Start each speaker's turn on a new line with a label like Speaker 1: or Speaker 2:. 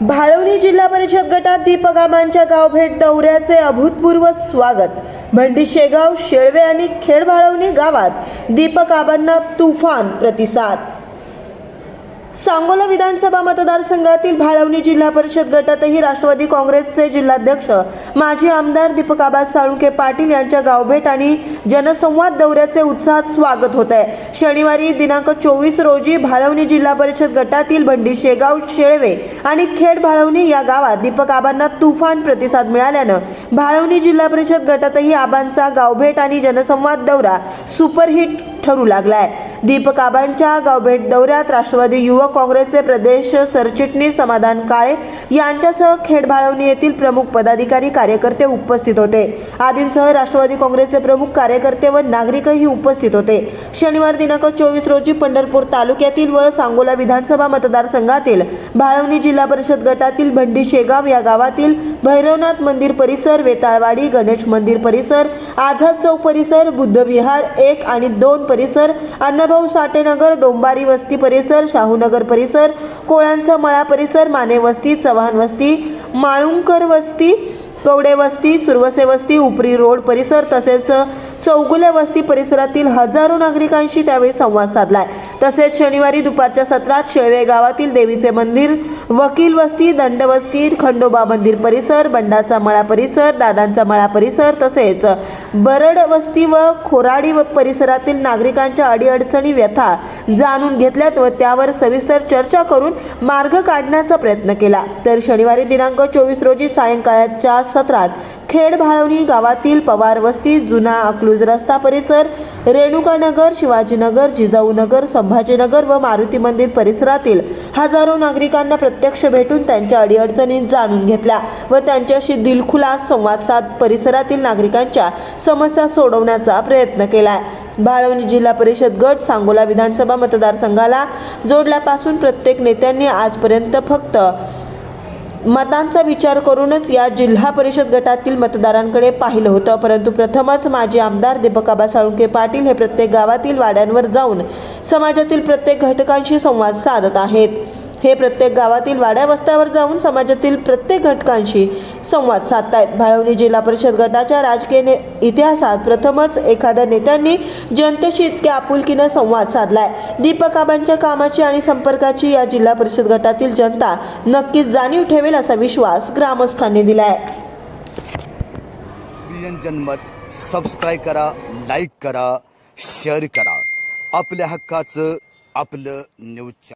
Speaker 1: भाळवणी जिल्हा परिषद गटात दीपगामांच्या गावभेट दौऱ्याचे अभूतपूर्व स्वागत. भंडी शेगाव शेळवे आणि खेड भाळवणी गावात दीपकाबांना तुफान प्रतिसाद. सांगोला विधानसभा मतदारसंघातील भाळवणी जिल्हा परिषद गटातही राष्ट्रवादी काँग्रेसचे जिल्हाध्यक्ष माजी आमदार दीपक आबा साळुंके पाटील यांच्या गावभेट आणि जनसंवाद दौऱ्याचे उत्साहात स्वागत होत आहे शनिवारी दिनांक चोवीस रोजी भाळवणी जिल्हा परिषद गटातील भंडी शेगाव शेळवे आणि खेड भाळवणी या गावात दीपक आबांना तुफान प्रतिसाद मिळाल्यानं भाळवणी जिल्हा परिषद गटातही आबांचा गावभेट आणि जनसंवाद दौरा सुपरहिट ठरू लागलाय. दीपक आबांच्या गावभेट दौऱ्यात राष्ट्रवादी युवक काँग्रेसचे प्रदेश सरचिटणीस समाधान काळे यांच्यासह खेडभाळवणी येथील प्रमुख पदाधिकारी कार्यकर्ते उपस्थित होते. आदींसह राष्ट्रवादी काँग्रेसचे प्रमुख कार्यकर्ते व नागरिकही उपस्थित होते. शनिवार दिनांक चोवीस रोजी पंढरपूर तालुक्यातील व सांगोला विधानसभा मतदारसंघातील भाळवणी जिल्हा परिषद गटातील भंडी शेगाव या गावातील भैरवनाथ मंदिर परिसर वेताळवाडी गणेश मंदिर परिसर आझाद चौक परिसर बुद्धविहार एक आणि दोन परिसर अन्न अण्णाभाऊ साठेनगर डोंबारी वस्ती परिसर शाहूनगर परिसर कोळ्यांचा मळा परिसर माने वस्ती चव्हाण वस्ती माळुंकर वस्ती कवडे वस्ती सुरवसे वस्ती उपरी रोड परिसर तसेच चौगुले वस्ती परिसरातील हजारो नागरिकांशी त्यावेळी संवाद साधला आहे तसेच शनिवारी दुपारच्या सत्रात शेळवे गावातील देवीचे मंदिर वकील वस्ती दंडवस्ती खंडोबा मंदिर परिसर बंडाचा मळा परिसर दादांचा मळा परिसर तसेच बरड वस्ती व खोराडी व परिसरातील नागरिकांच्या अडीअडचणी व्यथा जाणून घेतल्यात व त्यावर सविस्तर चर्चा करून मार्ग काढण्याचा प्रयत्न केला. तर शनिवारी दिनांक चोवीस रोजी सायंकाळच्या सत्रात खेड भाळवणी गावातील पवार वस्ती जुना अकलूज रस्ता परिसर रेणुकानगर शिवाजीनगर जिजाऊनगर संभाजीनगर व मारुती मंदिर परिसरातील हजारो नागरिकांना प्रत्यक्ष भेटून त्यांच्या अडीअडचणी जाणून घेतल्या व त्यांच्याशी दिलखुलास संवाद साध परिसरातील नागरिकांच्या समस्या सोडवण्याचा प्रयत्न केलाय. भाळवणी जिल्हा परिषद गट सांगोला विधानसभा मतदारसंघाला जोडल्यापासून प्रत्येक नेत्यांनी आजपर्यंत फक्त मतांचा विचार करूनच या जिल्हा परिषद गटातील मतदारांकडे पाहिलं होतं. परंतु प्रथमच माजी आमदार दीपक आबा साळुंके पाटील हे प्रत्येक गावातील वाड्यांवर जाऊन समाजातील प्रत्येक घटकांशी संवाद साधत आहेत. हे प्रत्येक गावातील वाड्या वस्त्यावर जाऊन समाजातील प्रत्येक घटकांशी संवाद साधतायत. भाळवणी जिल्हा परिषद गटाच्या राजकीय ने इतिहासात प्रथमच एखाद्या नेत्यांनी जनतेशी इतक्या आपुलकीनं संवाद साधलाय. दीपक आबांच्या कामाची आणि संपर्काची या जिल्हा परिषद गटातील जनता नक्कीच जाणीव ठेवेल असा विश्वास ग्रामस्थांनी दिलाय.
Speaker 2: जनमत सबस्क्राईब करा लाईक करा शेअर करा. आपल्या हक्काचं आपलं न्यूज